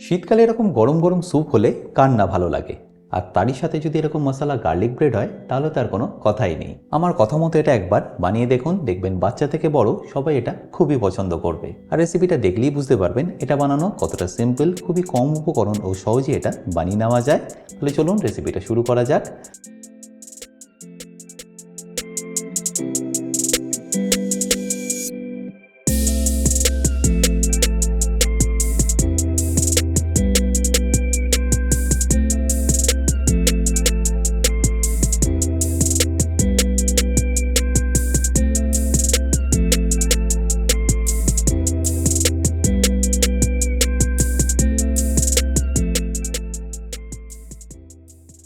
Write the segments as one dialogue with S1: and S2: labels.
S1: শীতকালে এরকম গরম গরম স্যুপ হলে কার না ভালো লাগে। আর তারই সাথে যদি এরকম মশলা গার্লিক ব্রেড হয়, তাহলে তার কোনো কথাই নেই। আমার কথা মতো এটা একবার বানিয়ে দেখুন, দেখবেন বাচ্চা থেকে বড় সবাই এটা খুবই পছন্দ করবে। আর রেসিপিটা দেখলেই বুঝতে পারবেন এটা বানানো কতটা সিম্পল, খুবই কম উপকরণ ও সহজে এটা বানিয়ে নেওয়া যায়। তাহলে চলুন রেসিপিটা শুরু করা যাক।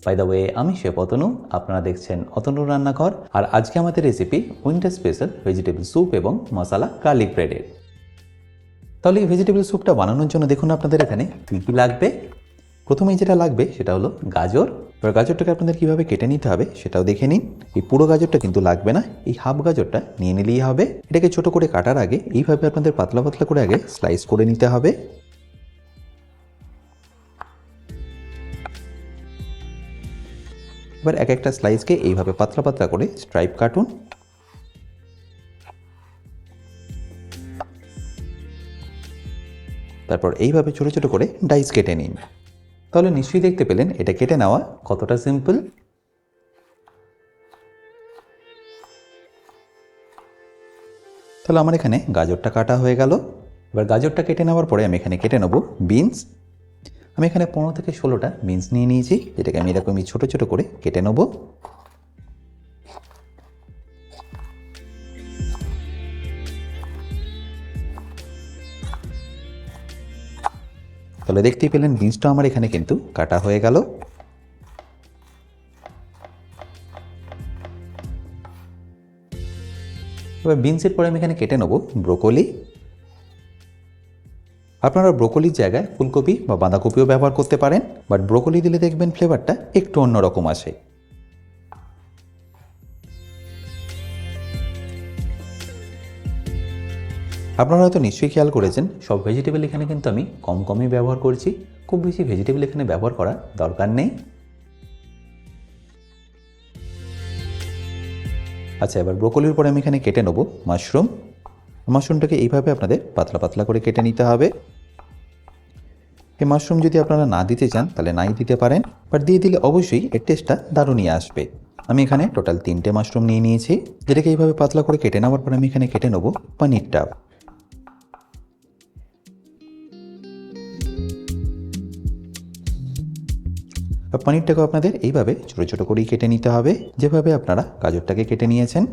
S1: বাই দ্য ওয়ে আমি শেফ অতনু, আপনারা দেখছেন অতনু রান্নাঘর। আর আজকে আমাদের recipe winter special vegetable soup এবং মশলা গার্লিক ব্রেডের তাহলে এই ভেজিটেবল স্যুপটা বানানোর জন্য দেখুন আপনাদের এখানে কী কী লাগবে। প্রথমেই যেটা লাগবে সেটা হলো গাজর। এবার গাজরটাকে আপনাদের কীভাবে কেটে নিতে হবে সেটাও দেখে নিন। এই পুরো গাজরটা কিন্তু লাগবে না, এই হাফ গাজরটা নিয়ে নিলেই হবে। এটাকে ছোট করে কাটার আগে এইভাবে আপনাদের পাতলা পাতলা করে আগে স্লাইস করে নিতে হবে। এবার এক একটা স্লাইসকে এইভাবে পাতলা পাতলা করে স্ট্রাইপ কাটুন। তারপর এইভাবে ছোট ছোট করে ডাইস কেটে নিন। তাহলে নিশ্চয়ই দেখতে পেলেন, এটা কেটে নেওয়া কতটা সিম্পল তাহলে আমার এখানে গাজরটা কাটা হয়ে গেল। এবার গাজরটা কেটে নেওয়ার পরে আমি এখানে কেটে নেব বিনস আমি এখানে পনেরো থেকে ষোলোটা বিনস নিয়ে নিয়েছি, যেটাকে আমি এরকমই ছোটো ছোটো করে কেটে নেব। তাহলে দেখতেই পেলেন বিনসটা আমার এখানে কিন্তু কাটা হয়ে গেল। এবার বিনসের পরে আমি এখানে কেটে নেব ব্রোকলি আপনারা ব্রোকলির জায়গায় ফুলকপি বা বাঁধাকপিও ব্যবহার করতে পারেন, বাট ব্রোকলি দিলে দেখবেন ফ্লেভারটা একটু অন্যরকম আসে। আপনারা হয়তো নিশ্চয়ই খেয়াল করেছেন, সব ভেজিটেবল এখানে কিন্তু আমি কম কমই ব্যবহার করছি। খুব বেশি ভেজিটেবল এখানে ব্যবহার করার দরকার নেই। আচ্ছা এবার ব্রোকলির পরে আমি এখানে কেটে নেব মাশরুম। মাশরুমটাকে এইভাবে আপনাদের পাতলা পাতলা করে কেটে নিতে হবে। এই মাশরুম যদি আপনারা না দিতে চান, তাহলে নাই দিতে পারেন বাট দিয়ে দিলে অবশ্যই এর টেস্টটা দারুণই আসবে। আমি এখানে টোটাল তিনটে মাশরুম নিয়ে নিয়েছি। যেটাকে এইভাবে পাতলা করে কেটে নেওয়ার পর আমি এখানে কেটে নেব পনিরটা। আর পনিরটাকেও আপনাদের এইভাবে ছোটো ছোটো করেই কেটে নিতে হবে, যেভাবে আপনারা গাজরটাকে কেটে নিয়েছেন।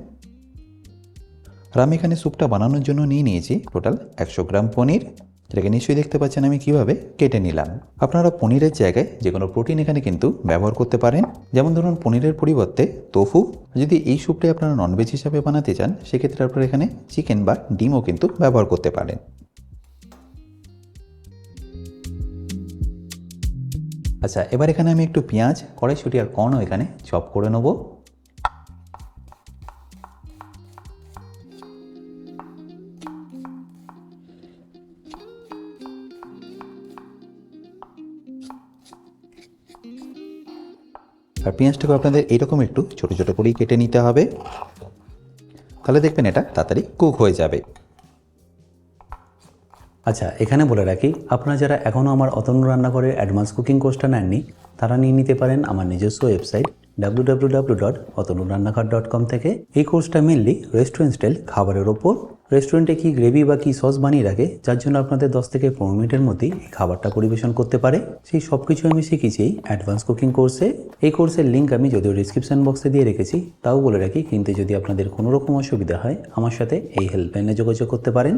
S1: আর আমি এখানে স্যুপটা বানানোর জন্য নিয়ে নিয়েছি টোটাল একশো গ্রাম পনির। যেটাকে নিশ্চয়ই দেখতে পাচ্ছেন আমি কীভাবে কেটে নিলাম। আপনারা পনিরের জায়গায় যে কোনো প্রোটিন এখানে কিন্তু ব্যবহার করতে পারেন। যেমন ধরুন, পনিরের পরিবর্তে তোফু যদি এই স্যুপটাই আপনারা ননভেজ হিসাবে বানাতে চান, সেক্ষেত্রে আপনারা এখানে চিকেন বা ডিমও কিন্তু ব্যবহার করতে পারেন। আচ্ছা এবার এখানে আমি একটু পেঁয়াজ, কড়াইশুটি আর কর্নও এখানে চপ করে নেব। পেঁয়াজটাকে আপনাদের এরকম একটু ছোটো ছোটো করেই কেটে নিতে হবে। তাহলে দেখবেন এটা তাড়াতাড়ি কুক হয়ে যাবে। আচ্ছা এখানে বলে রাখি, আপনারা যারা এখনও আমার অতন্য রান্নাঘরের অ্যাডভান্স কুকিং কোর্সটা নেননি, তারা নিয়ে নিতে পারেন আমার নিজস্ব website W dot Rannaghar dot com থেকে এই কোর্সটা মেনলি রেস্টুরেন্ট স্টাইল খাবারের ওপর। রেস্টুরেন্টে কি গ্রেভি বা কি সস বানিয়ে রাখে, যার জন্য আপনাদের দশ থেকে পনেরো মিনিটের মধ্যেই এই খাবারটা পরিবেশন করতে পারে। সেই সব কিছু আমি শিখেছি অ্যাডভান্স কুকিং কোর্সে এই কোর্সের লিঙ্ক আমি যদিও ডিসক্রিপশন বক্সে দিয়ে রেখেছি, তাও বলে রাখি কিন্তু যদি আপনাদের কোনো রকম অসুবিধা হয়, আমার সাথে এই হেল্পলাইনে যোগাযোগ করতে পারেন।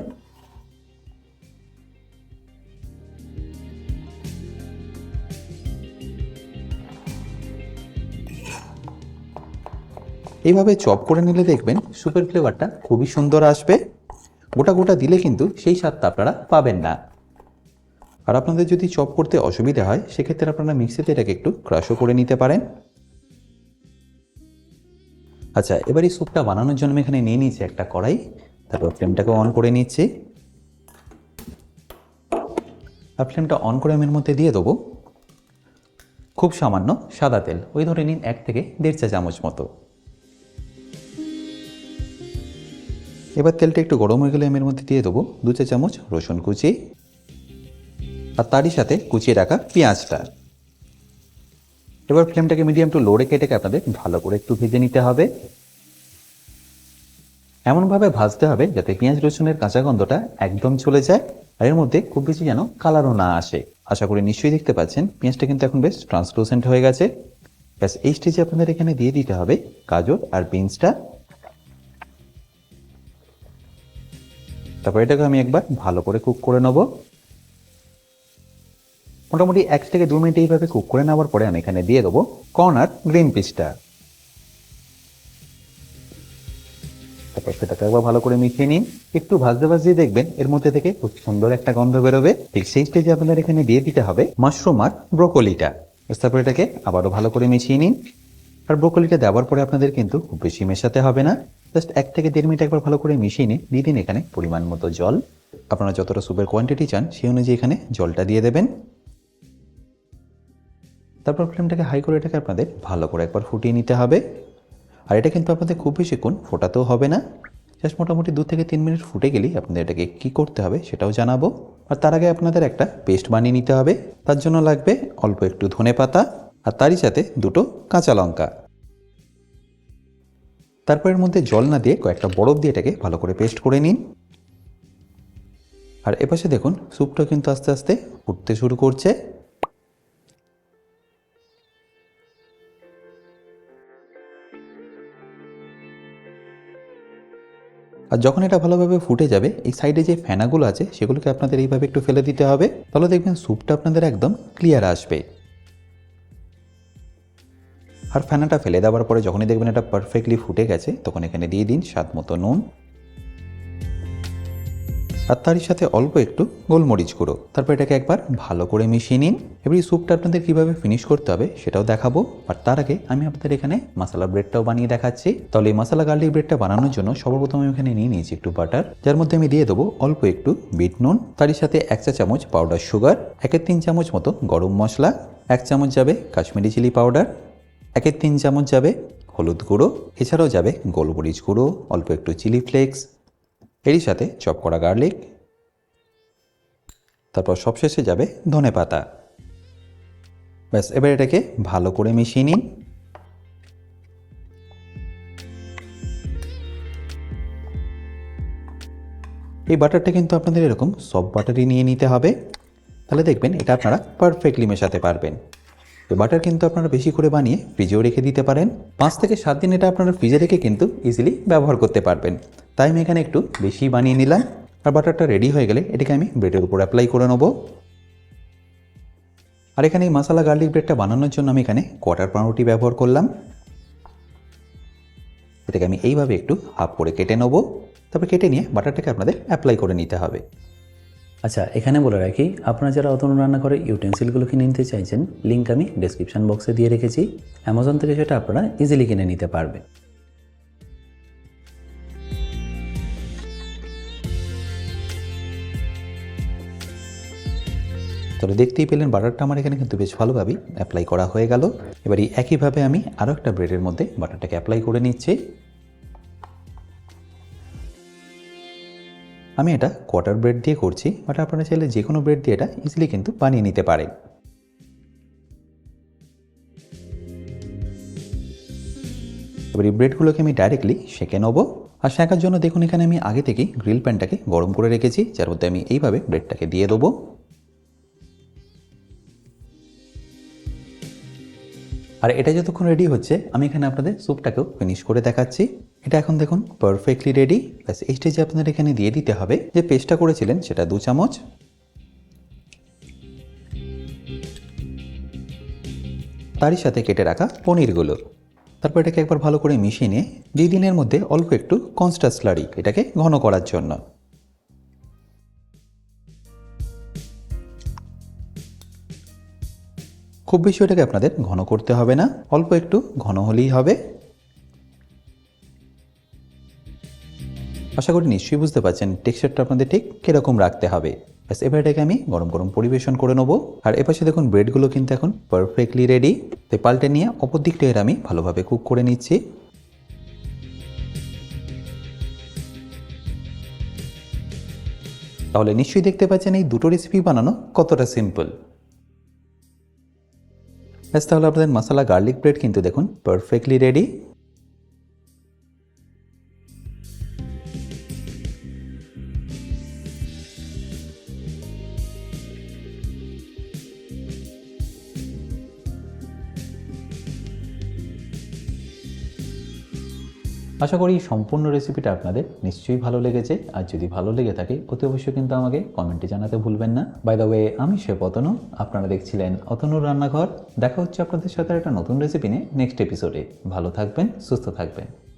S1: এইভাবে চপ করে নিলে দেখবেন সুপের ফ্লেভারটা খুবই সুন্দর আসবে। গোটা গোটা দিলে কিন্তু সেই স্বাদটা আপনারা পাবেন না। আর আপনাদের যদি চপ করতে অসুবিধা হয়, সেক্ষেত্রে আপনারা মিক্সিতে এটাকে একটু ক্রাশও করে নিতে পারেন। আচ্ছা এবার এই স্যুপটা বানানোর জন্য এখানে নিয়ে নিয়েছি একটা কড়াই। তারপর ফ্লেমটাকে অন করে নিচ্ছি। আর ফ্লেমটা অন করে আমি এর মধ্যে দিয়ে দেবো খুব সামান্য সাদা তেল। ওই ধরে নিন এক থেকে দেড় চা চামচ মতো। এবার তেলটা একটু গরম হয়ে গেলে আমি এর মধ্যে দিয়ে দেবো দু চা চামচ রসুন কুচি আর তারই সাথে কুচিয়ে রাখা পেঁয়াজটা। এবার ফ্লেমটাকে মিডিয়াম টু লো রেখে এটাকে আপনাদের ভালো করে একটু ভেজে নিতে হবে। এমনভাবে ভাজতে হবে যাতে পেঁয়াজ রসুনের কাঁচা গন্ধটা একদম চলে যায় আর এর মধ্যে খুব বেশি যেন কালারও না আসে। আশা করি নিশ্চয়ই দেখতে পাচ্ছেন, পেঁয়াজটা কিন্তু এখন বেশ ট্রান্সলুসেন্ট হয়ে গেছে। ব্যাস, এই স্টেজে আপনাদের এখানে দিয়ে দিতে হবে গাজর আর বিনসটা তারপর এটাকে আমি একবার ভালো করে কুক করে নেব। মোটামুটি এক থেকে দু মিনিট এইভাবে কুক করে নেওয়ার পরে আমি এখানে দিয়ে দেবো কর্নার গ্রিন পিসটা। তারপর সেটাকে একবার ভালো করে মিশিয়ে নিন। একটু ভাজতে ভাজতে দেখবেন এর মধ্যে থেকে খুব সুন্দর একটা গন্ধ বেরোবে। ঠিক সেই স্টেজে আপনাদের এখানে দিয়ে দিতে হবে মাশরুম আর ব্রোকলিটা তারপর এটাকে আবারও ভালো করে মিশিয়ে নিন। আর ব্রোকলিটা দেওয়ার পরে আপনাদের কিন্তু খুব বেশি মেশাতে হবে না। জাস্ট এক থেকে দেড় মিনিট একবার ভালো করে মিশিয়ে নিয়ে দিয়ে দিন এখানে পরিমাণ মতো জল। আপনারা যতটা সুপের কোয়ান্টিটি চান সেই অনুযায়ী এখানে জলটা দিয়ে দেবেন। তারপর ফ্লেমটাকে হাই করে এটাকে আপনাদের ভালো করে একবার ফুটিয়ে নিতে হবে। আর এটা কিন্তু আপনাদের খুব বেশি বেশিক্ষণ ফোটাতেও হবে না। জাস্ট মোটামুটি দু থেকে তিন মিনিট ফুটে গেলেই আপনাদের এটাকে কী করতে হবে সেটাও জানাব। আর তার আগে আপনাদের একটা পেস্ট বানিয়ে নিতে হবে। তার জন্য লাগবে অল্প একটু ধনে পাতা আর তারই সাথে দুটো কাঁচা লঙ্কা। তারপর এর মধ্যে জল না দিয়ে কয়েকটা বরফ দিয়ে এটাকে ভালো করে পেস্ট করে নিন। আর এপাশে দেখুন স্যুপটা কিন্তু আস্তে আস্তে ফুটতে শুরু করছে। আর যখন এটা ভালোভাবে ফুটে যাবে, এই সাইডে যে ফেনাগুলো আছে, সেগুলোকে আপনাদের এইভাবে একটু ফেলে দিতে হবে। তাহলে দেখবেন স্যুপটা আপনাদের একদম ক্লিয়ার আসবে। আর ফেনাটা ফেলে দেওয়ার পরে যখনই দেখবেন এটা পারফেক্টলি ফুটে গেছে, তখন এখানে দিয়ে দিন স্বাদ মতো নুন। আর তারই সাথে অল্প একটু গোলমরিচ গুঁড়ো। তারপর এটাকে একবার ভালো করে মিশিয়ে নিন। এবার এই স্যুপটা আপনাদের কীভাবে ফিনিশ করতে হবে সেটাও দেখাবো। আর তার আগে আমি আপনাদের এখানে মশলা ব্রেডটাও বানিয়ে দেখাচ্ছি। তাহলে এই মশলা গার্লিক ব্রেডটা বানানোর জন্য সর্বপ্রথম আমি এখানে নিয়ে নিয়েছি একটু বাটার যার মধ্যে আমি দিয়ে দেবো অল্প একটু বিট নুন। তারই সাথে এক চা চামচ পাউডার সুগার একের তিন চামচ মতো গরম মশলা, এক চামচ যাবে কাশ্মীরি চিলি পাউডার একের তিন চামচ যাবে হলুদ গুঁড়ো, এছাড়াও যাবে গোলমরিচ গুঁড়ো, অল্প একটু চিলি ফ্লেক্স, এরই সাথে চপ করা গার্লিক। তারপর সবশেষে যাবে ধনে পাতা। ব্যাস, এবার এটাকে ভালো করে মিশিয়ে নিন। এই বাটারটা কিন্তু আপনাদের এরকম সব বাটারই নিয়ে নিতে হবে। তাহলে দেখবেন এটা আপনারা পারফেক্টলি মেশাতে পারবেন। বাটার কিন্তু আপনারা বেশি করে বানিয়ে ফ্রিজেও রেখে দিতে পারেন। পাঁচ থেকে সাত দিন এটা আপনারা ফ্রিজে রেখে কিন্তু ইজিলি ব্যবহার করতে পারবেন। তাই আমি এখানে একটু বেশি বানিয়ে নিলাম। আর বাটারটা রেডি হয়ে গেলে এটাকে আমি ব্রেডের উপর অ্যাপ্লাই করে নেব। আর এখানে এই মশলা গার্লিক ব্রেডটা বানানোর জন্য আমি এখানে কোয়াটার পাউরুটি ব্যবহার করলাম। এটাকে আমি এইভাবে একটু হাফ করে কেটে নেব। তারপর কেটে নিয়ে বাটারটাকে আপনাদের অ্যাপ্লাই করে নিতে হবে। আচ্ছা এখানে বলে রাখি, আপনারা যারা অতনু রান্না করে ইউটেন্সিলগুলো কিনে নিতে চাইছেন লিঙ্ক আমি ডেসক্রিপশন বক্সে দিয়ে রেখেছি। অ্যামাজন থেকে সেটা আপনারা ইজিলি কিনে নিতে পারবেন। তাহলে দেখতেই পেলেন বাটারটা আমার এখানে কিন্তু বেশ ভালোভাবেই অ্যাপ্লাই করা হয়ে গেল। এবার একইভাবে আমি আরও একটা ব্রেডের মধ্যে বাটারটাকে অ্যাপ্লাই করে নিচ্ছি। আমি এটা কোয়ার্টার ব্রেড দিয়ে করছি বাট আপনারা চাইলে যে কোনো ব্রেড দিয়ে এটা ইজিলি কিন্তু বানিয়ে নিতে পারে এবার এই ব্রেডগুলোকে আমি ডাইরেক্টলি সেঁকে নেব। আর শেখার জন্য দেখুন, এখানে আমি আগে থেকেই গ্রিল প্যানটাকে গরম করে রেখেছি, যার মধ্যে আমি এইভাবে ব্রেডটাকে দিয়ে দেবো। আর এটা যতক্ষণ রেডি হচ্ছে, আমি এখানে আপনাদের স্যুপটাকেও ফিনিশ করে দেখাচ্ছি। এটা এখন দেখুন পারফেক্টলি রেডি ব্যাস, এই স্টেজে আপনাদের এখানে দিয়ে দিতে হবে যে পেস্টটা করেছিলেন, সেটা দু চামচ। তারই সাথে কেটে রাখা পনিরগুলো। তারপর এটাকে একবার ভালো করে মিশিয়ে নিয়ে, দুই দিনের মধ্যে অল্প একটু কনস্টাস স্লারি এটাকে ঘন করার জন্য। খুব বেশি ওটাকে আপনাদের ঘন করতে হবে না, অল্প একটু ঘন হলেই হবে।
S2: আশা করি নিশ্চয়ই বুঝতে পারছেন, টেক্সচারটা আপনাদের ঠিক কীরকম রাখতে হবে। ব্যাস, এবার এটাকে আমি গরম গরম পরিবেশন করে নেব। আর এপাশে দেখুন, ব্রেডগুলো কিন্তু এখন পারফেক্টলি রেডি তো পাল্টে নিয়ে অপর দিকটা এর আমি ভালোভাবে কুক করে নিচ্ছি। তাহলে নিশ্চয়ই দেখতে পাচ্ছেন এই দুটো রেসিপি বানানো কতটা সিম্পল ব্যাস তাহলে আপনাদের মশলা গার্লিক ব্রেড কিন্তু দেখুন পারফেক্টলি রেডি আশা করি সম্পূর্ণ রেসিপিটা আপনাদের নিশ্চয়ই ভালো লেগেছে। আর যদি ভালো লেগে থাকে, অতি অবশ্যই কিন্তু আমাকে কমেন্টে জানাতে ভুলবেন না। বাই দ্য ওয়ে আমি সে অতনু, আপনারা দেখছিলেন অতনুর রান্নাঘর। দেখা হচ্ছে আপনাদের সাথে একটা নতুন রেসিপি নিয়ে নেক্সট এপিসোডে ভালো থাকবেন, সুস্থ থাকবেন।